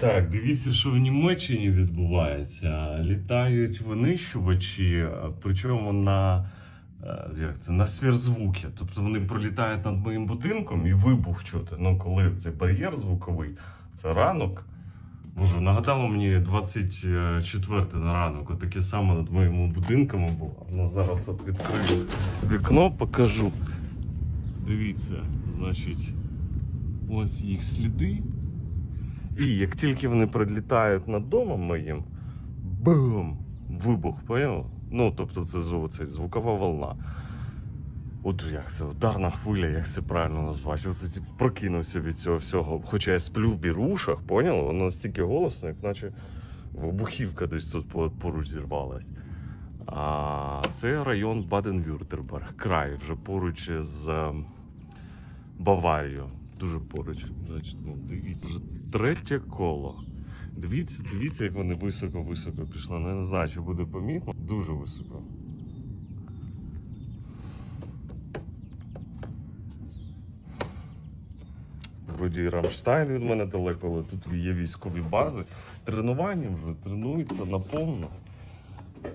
Так, дивіться, що в Німеччині відбувається. Літають винищувачі, причому на, е, як це, на сверхзвуки. Тобто вони пролітають над моїм будинком і вибух чути. Ну, коли цей бар'єр звуковий, це ранок. Боже, нагадало мені 24 на ранок. Отаке саме над моїм будинком було. Ну, зараз от відкрию вікно, покажу. Дивіться, значить, ось їх сліди. І як тільки вони прилітають над домом моїм, бум! Вибух, поняв? Ну, тобто це, це звукова волна. От як це, ударна хвиля, як це правильно назвати? Оце типу, прокинувся від цього всього. Хоча я сплю в бірушах, поняли? Воно настільки голосно, як наче вибухівка десь тут поруч зірвалась. А це район Баден-Вюртемберг, край вже поруч з ем, Баварією. Дуже поруч. Значить, ну, дивіться, вже третє коло. Дивіться, дивіться, як вони високо-високо пішли. Ну, не знаю, чи буде помітно. Дуже високо. Вроді Рамштайн від мене далеко, але тут є військові бази. Тренування вже тренуються наповно.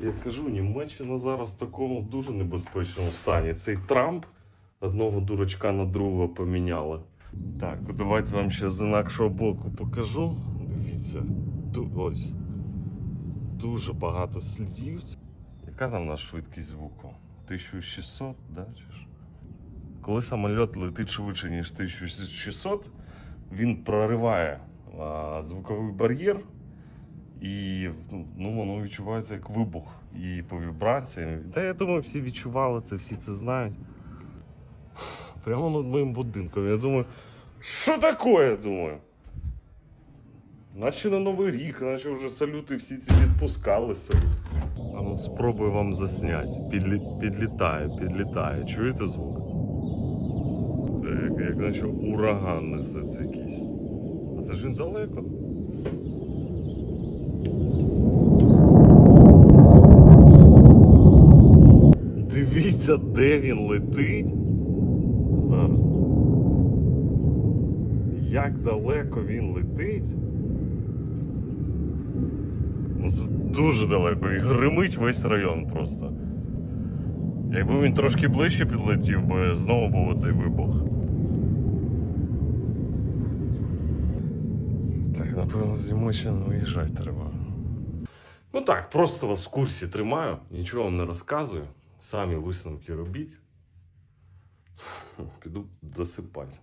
Я кажу, Німеччина зараз в такому дуже небезпечному стані. Цей Трамп одного дурачка на другого поміняли. Так, давайте вам ще з інакшого боку покажу. Дивіться, тут ось дуже багато слідів. Яка там нас швидкість звуку? 1600, да? Чи ж? Коли самоліт летить швидше, ніж 1600, він прориває а, звуковий бар'єр, і ну, воно відчувається як вибух. І по вібраціям. Та я думаю, всі відчували це, всі це знають. Прямо над моїм будинком. Я думаю, що таке? Думаю. Наче на Новий рік, наче вже салюти всі ці відпускали собі. А ну спробую вам засняти. Підлі... Підлітає, підлітає. Чуєте звук? Як, як наче ураган несеться якийсь. А це ж він далеко. Дивіться, де він летить. Зараз. Як далеко він летить. Ну, дуже далеко. І гримить весь район просто. Якби він трошки ближче підлетів, би знову був оцей вибух. Так, напевно, зимою ще не виїжджати треба. Ну так, просто вас в курсі тримаю, нічого вам не розказую. Самі висновки робіть. Піду досипати.